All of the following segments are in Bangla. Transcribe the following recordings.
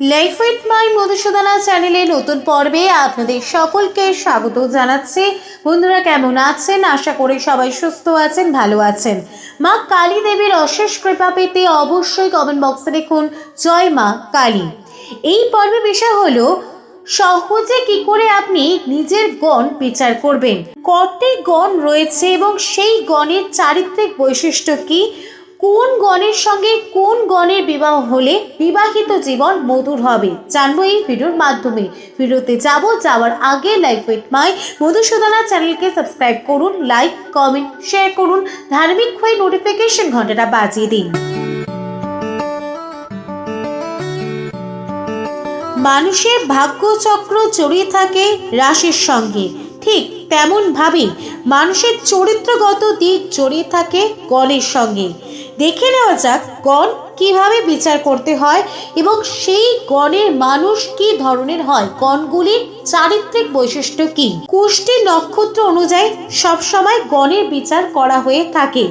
লাইফ উইথ মাই মধুসূদনা চ্যানেলে নতুন পর্বে আপনাদের সকলকে স্বাগত জানাচ্ছি। বন্ধুরা, কেমন আছেন? আশা করি সবাই সুস্থ আছেন, ভালো আছেন। মা কালী দেবীর অশেষ কৃপা পেতে অবশ্যই কমেন্ট বক্সে লিখুন জয় মা কালী। এই পর্বে বিষয় হলো, সহজে কি করে আপনি নিজের গণ বিচার করবেন? কটি গণ রয়েছে এবং সেই গণের চারিত্রিক বৈশিষ্ট্য কি? কোন গণের সঙ্গে কোন গণের বিবাহ হলে বিবাহিত জীবন মধুর হবে? জানব এই ভিডিওর মাধ্যমে। ভিডিওতে যাব যাওয়ার আগে লাইক উইথ মাই মধুসূদনা চ্যানেলকে সাবস্ক্রাইব করুন লাইক কমেন্ট শেয়ার করুন, ধার্মিক হয়ে নোটিফিকেশন ঘন্টাটা বাজিয়ে দিন। মানুষের ভাগ্যচক্র জড়িয়ে থাকে রাশির সঙ্গে। ঠিক তেমনভাবেই মানুষের চরিত্রগত দিক জড়িয়ে থাকে গণের সঙ্গে। দেখে নেওয়া যাক গণ কীভাবে বিচার করতে হয় এবং সেই গণের মানুষ কি ধরনের হয়। গণগুলির চারিত্রিক বৈশিষ্ট্য কি? কুষ্টি নক্ষত্র অনুযায়ী সবসময় গণের বিচার করা হয়ে থাকে।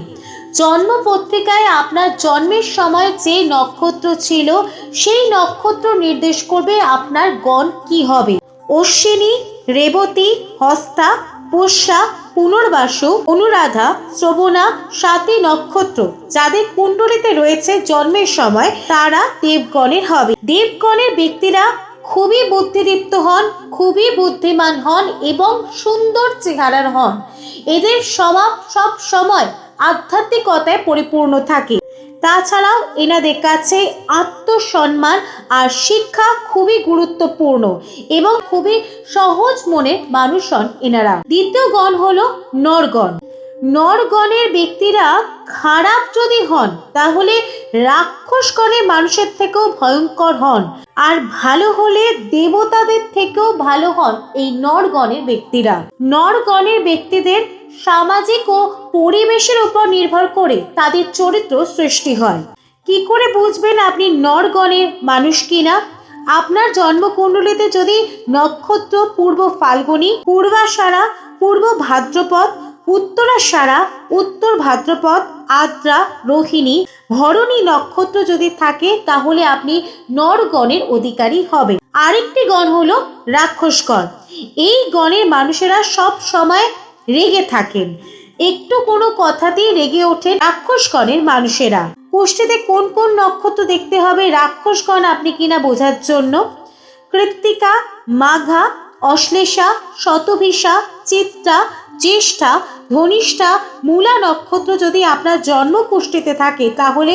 জন্ম পত্রিকায় আপনার জন্মের সময় যে নক্ষত্র ছিল, সেই নক্ষত্র নির্দেশ করবে আপনার গণ কি হবে। অশ্বিনী, রেবতী, হস্তা পোষ্যা পুনর্বাসু, অনুরাধা, শ্রবণা, সাতী নক্ষত্র। যাদের কুণ্ডলিতে রয়েছে জন্মের সময়, তারা দেবগণের হবে। দেবগণের ব্যক্তিরা খুবই বুদ্ধিদীপ্ত হন, খুবই বুদ্ধিমান হন এবং সুন্দর চেহারার হন। এদের স্বভাব সব সময় আধ্যাত্মিকতায় পরিপূর্ণ থাকে। তাছাড়াও এনাদের কাছে আত্মসম্মান আর শিক্ষা খুবই গুরুত্বপূর্ণ এবং খুবই সহজ মনের মানুষ হন এনারা। দ্বিতীয় গণ হলো নরগণ। নরগণের ব্যক্তিরা খারাপ যদি হন, তাহলে রাক্ষসগণের মানুষের থেকেও ভয়ঙ্কর হন। আর ভালো হলে দেবতাদের থেকেও ভালো হন এই নরগণের ব্যক্তিরা। নরগণের ব্যক্তিদের সামাজিক ও পরিবেশের উপর নির্ভর করে তাদের চরিত্র সৃষ্টি হয়। কি করে বুঝবেন আপনি নরগণের মানুষ কিনা? আপনার জন্মকুণ্ডলিতে যদি নক্ষত্র, পূর্ব ফাল্গুনী, পূর্বাষাঢ়া, পূর্ব ভাদ্রপদ, উত্তরাষাঢ়া, উত্তর ভাদ্রপদ, আদ্রা, রোহিণী, ভরণী নক্ষত্র যদি থাকে, তাহলে আপনি নরগণের অধিকারী হবে আরেকটি গণ হলো রাক্ষসগণ। এই গণের মানুষেরা সব সময় রেগে থাকেন। একটু কোনো কথাতেই রেগে ওঠেন রাক্ষসগণের মানুষেরা। কুষ্টিতে কোন কোন নক্ষত্র দেখতে হবে রাক্ষসগণ আপনি কিনা বোঝার জন্য? কৃত্তিকা, মাঘা, অশ্লেষা, শতভিষা, চিত্রা, জ্যেষ্ঠা, ধনিষ্ঠা, মূলা নক্ষত্র যদি আপনার জন্মকুষ্ঠিতে থাকে তাহলে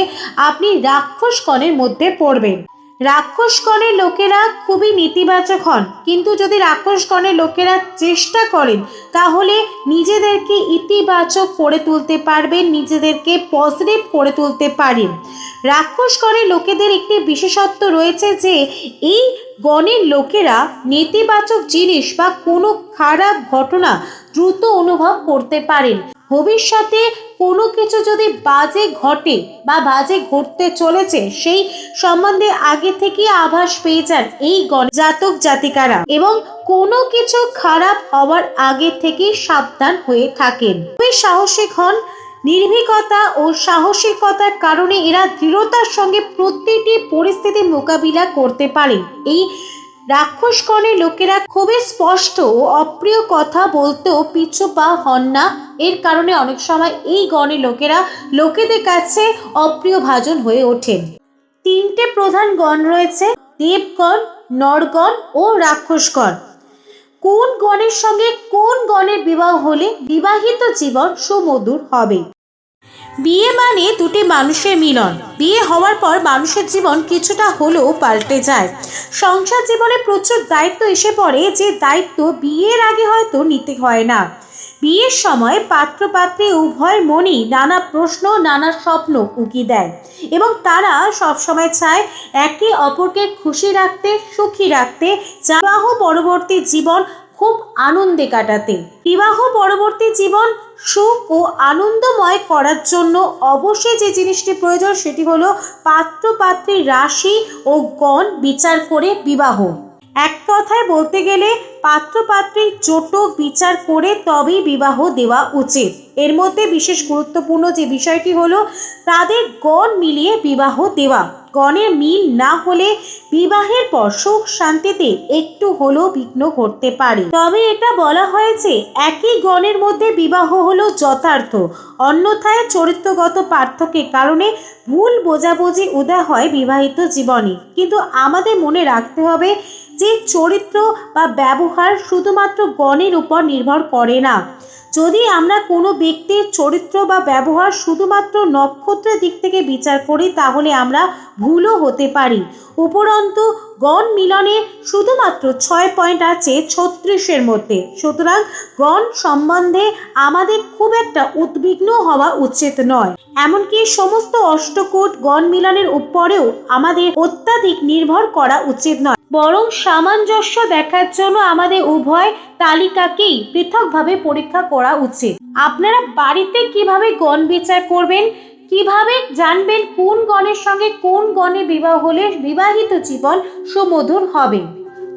আপনি রাক্ষসগণের মধ্যে পড়বেন। রাক্ষসগণের লোকেরা খুবই নেতিবাচক হন। কিন্তু যদি রাক্ষসগণের লোকেরা চেষ্টা করেন, তাহলে নিজেদেরকে ইতিবাচক করে তুলতে পারবেন, নিজেদেরকে পজিটিভ করে তুলতে পারেন। রাক্ষসগণের লোকেদের একটি বিশেষত্ব রয়েছে যে, এই গণের লোকেরা নেতিবাচক জিনিস বা কোনো খারাপ ঘটনা দ্রুত অনুভব করতে পারেন। ভবিষ্যতে কোনো কিছু যদি বাজে ঘটে বা বাজে ঘটতে চলেছে, সেই সম্বন্ধে আগে থেকে আভাস পেয়ে যান এই জাতক জাতিকারা এবং কোনো কিছু খারাপ হওয়ার আগে থেকে সাবধান হয়ে থাকেন। খুবই সাহসিক হন। নির্ভীকতা ও সাহসিকতার কারণে এরা দৃঢ়তার সঙ্গে প্রতিটি পরিস্থিতি মোকাবিলা করতে পারে। এই রাক্ষসগণের লোকেরা খুবই স্পষ্ট ও অপ্রিয় কথা বলতেও পিছু পা হন না। এর কারণে অনেক সময় এই গণের লোকেরা লোকেদের কাছে অপ্রিয় ভাজন হয়ে ওঠেন। তিনটে প্রধান গণ রয়েছে, দেবগণ, নরগণ ও রাক্ষসগণ কোন গণের সঙ্গে কোন গণের বিবাহ হলে বিবাহিত জীবন সুমধুর হবে? বিয়ে মানে দুটি মানুষের মিলন। বিয়ে হওয়ার পর মানুষের জীবন কিছুটা হলেও পাল্টে যায়। সংসার জীবনে প্রচুর দায়িত্ব এসে পড়ে, যে দায়িত্ব বিয়ের আগে হয়তো নিতে হয় না। বিয়ের সময় পাত্রপাত্রী উভয় মনেই নানা প্রশ্ন, নানা স্বপ্ন উকি দেয় এবং তারা সবসময় চায় একে অপরকে খুশি রাখতে, সুখী রাখতে। যা বিবাহ পরবর্তী জীবন খুব আনন্দে কাটাতে। বিবাহ পরবর্তী জীবন সুখ ও আনন্দময় করার জন্য অবশ্যই যে জিনিসটি প্রয়োজন সেটি হলো পাত্র পাত্রী রাশি ও গণ বিচার করে বিবাহ। এক কথায় বলতে গেলে পাত্রপাত্রীর জোটক বিচার করে তবেই বিবাহ দেওয়া উচিত। এর মধ্যে বিশেষ গুরুত্বপূর্ণ যে বিষয়টি হলো, তাদের গণ মিলিয়ে বিবাহ দেওয়া। গণের মিল না হলে বিবাহের পর সুখ শান্তিতে একটু হলেও বিঘ্ন ঘটতে পারে। তবে এটা বলা হয়েছে, একই গণের মধ্যে বিবাহ হলো যথার্থ। অন্যথায় চরিত্রগত পার্থক্যের কারণে ভুল বোঝাবুঝি উদয় হয় বিবাহিত জীবনে। কিন্তু আমাদের মনে রাখতে হবে যে চরিত্র বা ব্যবহার শুধুমাত্র গণের উপর নির্ভর করে না। যদি আমরা কোনো ব্যক্তির চরিত্র বা ব্যবহার শুধুমাত্র নক্ষত্রের দিক থেকে বিচার করি, তাহলে আমরা ভুলও হতে পারি। উপরন্তু, গণ মিলনে শুধুমাত্র ছয় পয়েন্ট আছে ছত্রিশের মধ্যে। সুতরাং গণ সম্বন্ধে আমাদের খুব একটা উদ্বিগ্ন হওয়া উচিত নয়। এমনকি সমস্ত অষ্টকোট গণ মিলনের উপরেও আমাদের অত্যাধিক নির্ভর করা উচিত নয়। বরং সামঞ্জস্য দেখার জন্য আমাদের উভয় তালিকাকেই পৃথকভাবে পরীক্ষা করা উচিত। আপনারা বাড়িতে কীভাবে গণ বিচার করবেন? কীভাবে জানবেন কোন গণের সঙ্গে কোন গণে বিবাহ হলে বিবাহিত জীবন সুমধুর হবে?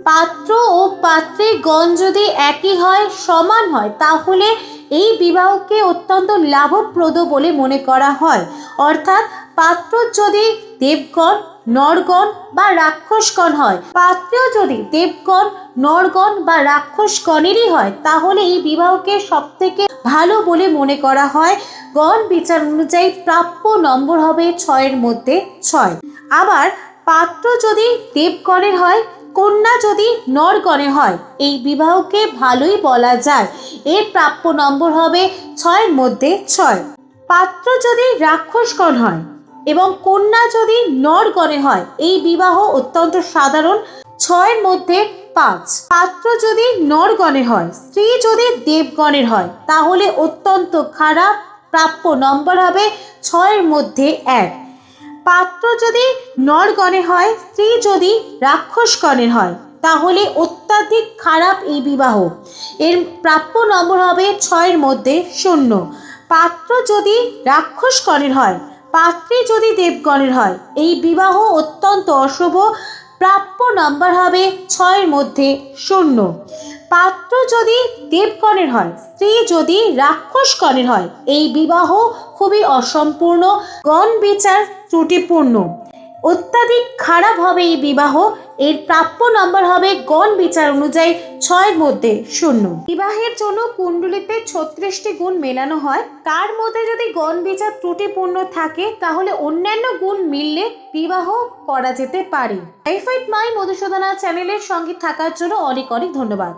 পাত্র ও পাত্রের গণ যদি একই হয়, সমান হয়, তাহলে এই বিবাহকে অত্যন্ত লাভপ্রদ বলে মনে করা হয়। অর্থাৎ পাত্র যদি দেবগণ নরগণ বা রাক্ষসগণ হয়। পাত্রেও যদি দেবগণ, নরগণ বা রাক্ষসগণেরই হয়, তাহলে এই বিবাহকে সবথেকে ভালো বলে মনে করা হয়। গণ বিচার অনুযায়ী প্রাপ্য নম্বর হবে ছয়ের মধ্যে ছয়। আবার পাত্র যদি দেবগণের হয়, কন্যা যদি নরগণে হয়, এই বিবাহকে ভালোই বলা যায়। এর প্রাপ্য নম্বর হবে ছয়ের মধ্যে ছয়। পাত্র যদি রাক্ষসগণ হয় এবং কন্যা যদি নরগণে হয়, এই বিবাহ অত্যন্ত সাধারণ। ছয়ের মধ্যে পাঁচ। পাত্র যদি নরগণে হয়, স্ত্রী যদি দেবগণের হয়, তাহলে অত্যন্ত খারাপ প্রাপ্য নম্বর হবে ছয়ের মধ্যে এক। পাত্র যদি নরগণে হয়, স্ত্রী যদি রাক্ষসগণের হয়, তাহলে অত্যাধিক খারাপ এই বিবাহ। এর প্রাপ্য নম্বর হবে ছয়ের মধ্যে শূন্য। পাত্র যদি রাক্ষসগণের হয় পাত্রী যদি দেবগণের হয়, এই বিবাহ অত্যন্ত অশুভ। প্রাপ্য নাম্বার হবে ছয়ের মধ্যে শূন্য। পাত্র যদি দেবগণের হয়, স্ত্রী যদি রাক্ষসগণের হয়, এই বিবাহ খুবই অসম্পূর্ণ, গণ বিচার ত্রুটিপূর্ণ। অত্যাধিক খারাপ হবে এই বিবাহ, এর প্রাপ্য নাম্বার হবে গণ বিচার অনুযায়ী ছয়ের মধ্যে শূন্য। বিবাহের জন্য কুণ্ডলিতে ছত্রিশটি গুণ মেলানো হয়। তার মধ্যে যদি গণ বিচার ত্রুটিপূর্ণ থাকে, তাহলে অন্যান্য গুণ মিললে বিবাহ করা যেতে পারে। মাই মধুসূদনা চ্যানেলের সঙ্গে থাকার জন্য অনেক অনেক ধন্যবাদ।